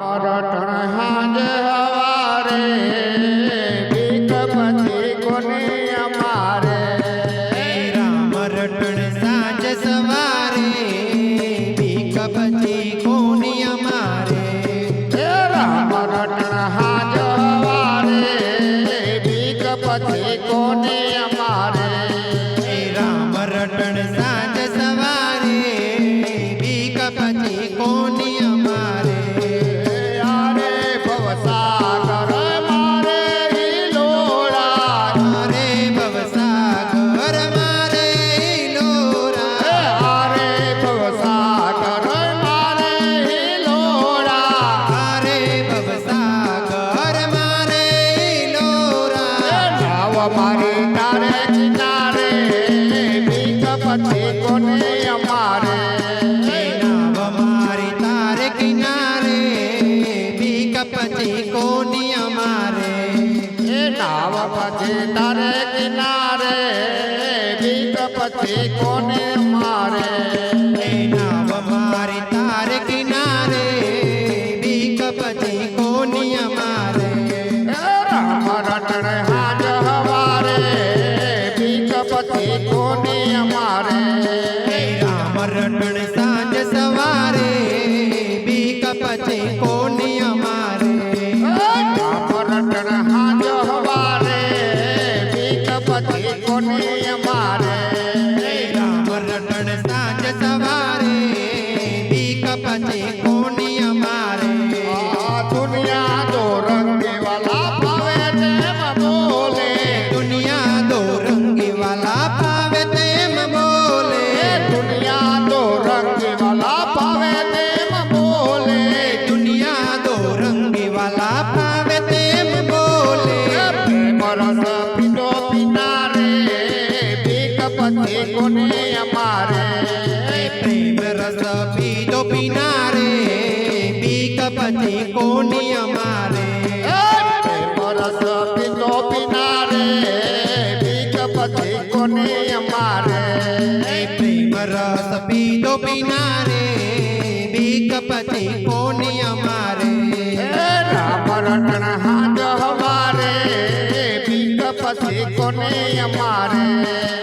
रटण हाज हवारे बीकपति कोने हमारे राम रटण साँझ सवारे बीकपति कोने નાવ મારી તારે કિનારે બીક પછી કોને અમારે? અમારી તારે કિનારે બીક પછી કોની અમારે? એ નાવ પછી તારે કિનારે બીક પછી કોને પછી કોને અમારે. રામ રટણ સાંજ પછી કોને અમારે? પ્રેમ રસ પીધો પીનારે બીક પછી કોને અમારે? પ્રેમ રસ પીધો પીનારે બીક પછી કોને અમારે? પ્રેમ રસ પીધો પીનારે બીક પછી કોને અમારે? રામ રટણ હવારે બીક પછી કોને અમારે?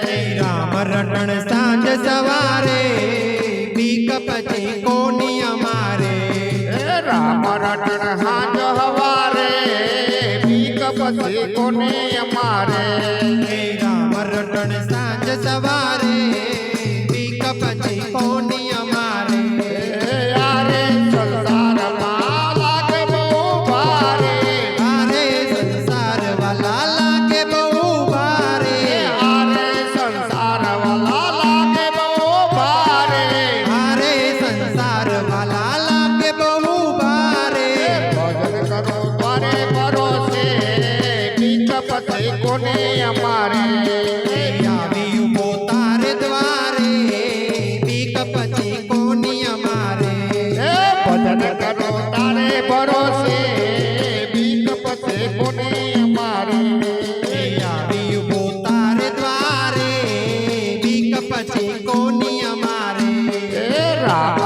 રટણ સાંજ સવારે બીક પછી કોની અમારે? રામ રટણ હાજ હવારે બીક પછી કોની અમારે? રામ રટણ સાંજ સવારે પછી કોને અમારે આવી ઉભો તારે દ્વારે બીક પછી કોની અમારે હે ભજન કરો તારે ભરોસે બીક પછી કોને અમારે આવી ઉભો તારે દ્વારે બીક પછી કોની અમારે હે રામ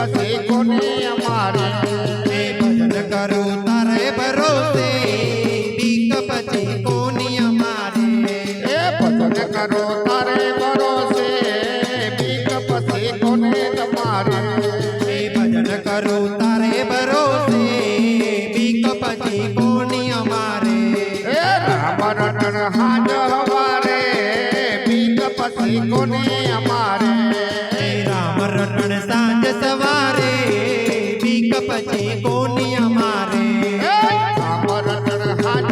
પછી કોને અમારે એ ભજન કરું તારે ભરોસે બીક પછી કોની અમારે એ ભજન કરો તારે ભરોસે બીક પછી કોને તમારે એ ભજન કરું તારે ભરોસે બીક પછી કોની અમારે એ રામ રટણ હાજ હવારે બીક પછી કોને સવારે બીક પછી કોની અમારે? અમરતન હાજ